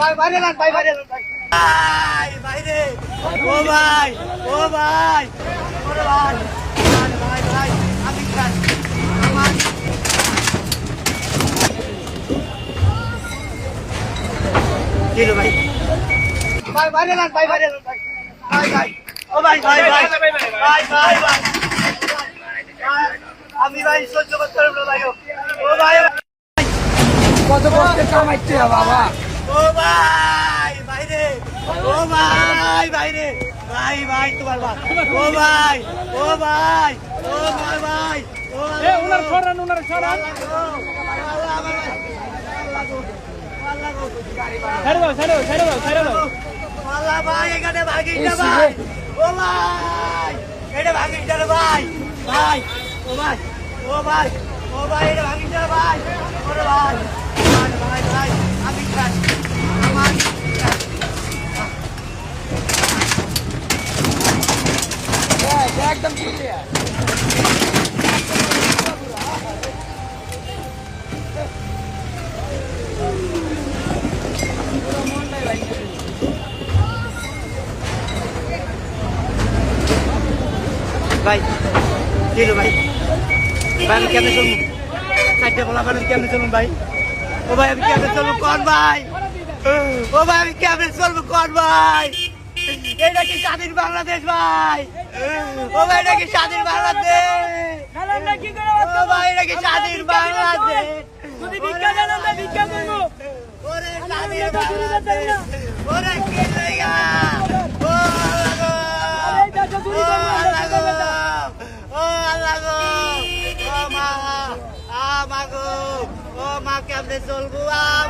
ভাই বাইরে যান ভাই বাইরে যান ভাই। বাইরে। ও ভাই ও ভাই। ওরে ভাই ভাই ভাই আমি আমার কি ভাই? ভাই বাইরে যান ভাই বাইরে যান ভাই। ভাই ভাই ও ভাই ভাই ভাই ভাই ভাই ভাই। আমি ভাই সহ্য করতে পারব না ভাই ও। ভাই কত কষ্টে কামাইতে বাবা। ও ভাই বাইরে ও ভাই বাইরে ভাই ভাই তোমার ভাই ও ভাই ও ভাই ও ভাই ভাই ও এ উনার সরান উনার সরান ছেড়ে দাও ছেড়ে দাও ছেড়ে দাও ছেড়ে দাও আল্লাহ ভাই এখানে ভাগিস না ভাই ও ভাই এটা ভাগিস না ভাই ভাই ও ভাই ও ভাই ও ভাই এটা ভাগিস না ভাই ভাই ভাই আমি খান আমার খান। একদম ক্লিয়ার ভাই রে ভাই? ভাই, আমি কেমনে চলবো? চারটে বলা করেন কেমনে চলুন ভাই? ও ভাই, আমি কেমনে চলবো? কন ভাই? ও ভাই, আমি কেমনে চলবো? কন ভাই? এটা কি স্বাধীন বাংলাদেশ ভাই? ও ভাই এটা কি স্বাধীন বাংলাদেশ? ও ভাই এটা কি স্বাধীন বাংলাদেশ? যদি ভিক্ষা দেন আমরা ভিক্ষা করব। ওরে স্বাধীন বাংলাদেশ। ওরে কি জায়গা? ও আল্লাহ গো। ও আল্লাহ গো। ও মা আ মা গো। ও মা কেমনে চলবো? আবার